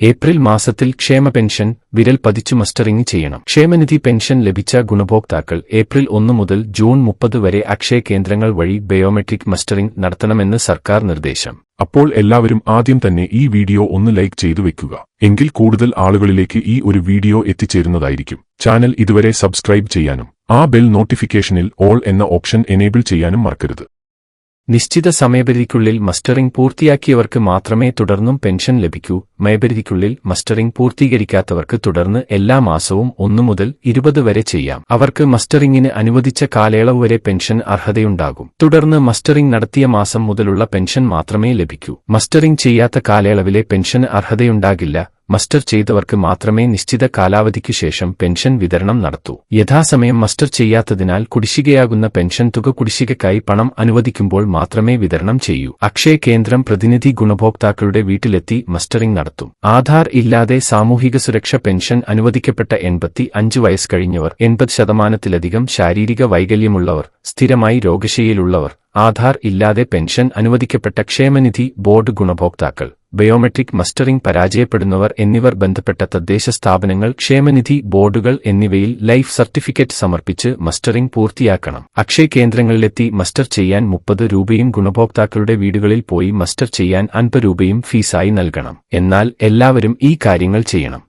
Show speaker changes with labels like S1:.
S1: April മാസത്തിൽ ക്ഷേമ pension വിരൽ പതിച്ചു മസ്റ്ററിംഗ് ചെയ്യണം. ക്ഷേമനിധി പെൻഷൻ ലഭിച്ച ഗുണഭോക്താക്കൾ ഏപ്രിൽ ഒന്ന് മുതൽ ജൂൺ മുപ്പത് വരെ അക്ഷയ കേന്ദ്രങ്ങൾ വഴി ബയോമെട്രിക് മസ്റ്ററിംഗ് നടത്തണമെന്ന് സർക്കാർ നിർദ്ദേശം.
S2: അപ്പോൾ എല്ലാവരും ആദ്യം തന്നെ ഈ വീഡിയോ ഒന്ന് ലൈക്ക് ചെയ്തു വെക്കുക. എങ്കിൽ കൂടുതൽ ആളുകളിലേക്ക് ഈ ഒരു വീഡിയോ എത്തിച്ചേരുന്നതായിരിക്കും. ചാനൽ ഇതുവരെ സബ്സ്ക്രൈബ് ചെയ്യാനും ആ ബെൽ നോട്ടിഫിക്കേഷനിൽ ഓൾ എന്ന ഓപ്ഷൻ എനേബിൾ ചെയ്യാനും മറക്കരുത്.
S1: നിശ്ചിത സമയപരിധിക്കുള്ളിൽ മസ്റ്ററിംഗ് പൂർത്തിയാക്കിയവർക്ക് മാത്രമേ തുടർന്നും പെൻഷൻ ലഭിക്കൂ. മയപരിധിക്കുള്ളിൽ മസ്റ്ററിംഗ് പൂർത്തീകരിക്കാത്തവർക്ക് തുടർന്ന് എല്ലാ മാസവും ഒന്നു മുതൽ ഇരുപത് വരെ ചെയ്യാം. അവർക്ക് മസ്റ്ററിംഗിന് അനുവദിച്ച കാലയളവ് വരെ പെൻഷൻ അർഹതയുണ്ടാകും. തുടർന്ന് മസ്റ്ററിംഗ് നടത്തിയ മാസം മുതലുള്ള പെൻഷൻ മാത്രമേ ലഭിക്കൂ. മസ്റ്ററിംഗ് ചെയ്യാത്ത കാലയളവിലെ പെൻഷൻ അർഹതയുണ്ടാകില്ല. മസ്റ്റർ ചെയ്തവർക്ക് മാത്രമേ നിശ്ചിത കാലാവധിക്കു ശേഷം പെൻഷൻ വിതരണം നടത്തൂ. യഥാസമയം മസ്റ്റർ ചെയ്യാത്തതിനാൽ കുടിശ്ശികയാകുന്ന പെൻഷൻ തുക കുടിശ്ശികക്കായി പണം അനുവദിക്കുമ്പോൾ മാത്രമേ വിതരണം ചെയ്യൂ. അക്ഷയ കേന്ദ്രം പ്രതിനിധി ഗുണഭോക്താക്കളുടെ വീട്ടിലെത്തി മസ്റ്ററിംഗ് നടത്തും. ആധാർ ഇല്ലാതെ സാമൂഹിക സുരക്ഷ പെൻഷൻ അനുവദിക്കപ്പെട്ട എൺപത്തി അഞ്ച് വയസ്സ് കഴിഞ്ഞവർ എൺപത് ശതമാനത്തിലധികം ശാരീരിക വൈകല്യമുള്ളവർ സ്ഥിരമായി രോഗശയ്യയിലുള്ളവർ ആധാർ ഇല്ലാതെ പെൻഷൻ അനുവദിക്കപ്പെട്ട ക്ഷേമനിധി ബോർഡ് ഗുണഭോക്താക്കൾ ബയോമെട്രിക് മസ്റ്ററിംഗ് പരാജയപ്പെടുന്നവർ എന്നിവർ ബന്ധപ്പെട്ട തദ്ദേശ സ്ഥാപനങ്ങൾ ക്ഷേമനിധി ബോർഡുകൾ എന്നിവയിൽ ലൈഫ് സർട്ടിഫിക്കറ്റ് സമർപ്പിച്ച് മസ്റ്ററിംഗ് പൂർത്തിയാക്കണം. അക്ഷയ കേന്ദ്രങ്ങളിലെത്തി മസ്റ്റർ ചെയ്യാൻ മുപ്പത് രൂപയും ഗുണഭോക്താക്കളുടെ വീടുകളിൽ പോയി മസ്റ്റർ ചെയ്യാൻ അൻപത് രൂപയും ഫീസായി നൽകണം. എന്നാൽ എല്ലാവരും ഈ കാര്യങ്ങൾ ചെയ്യണം.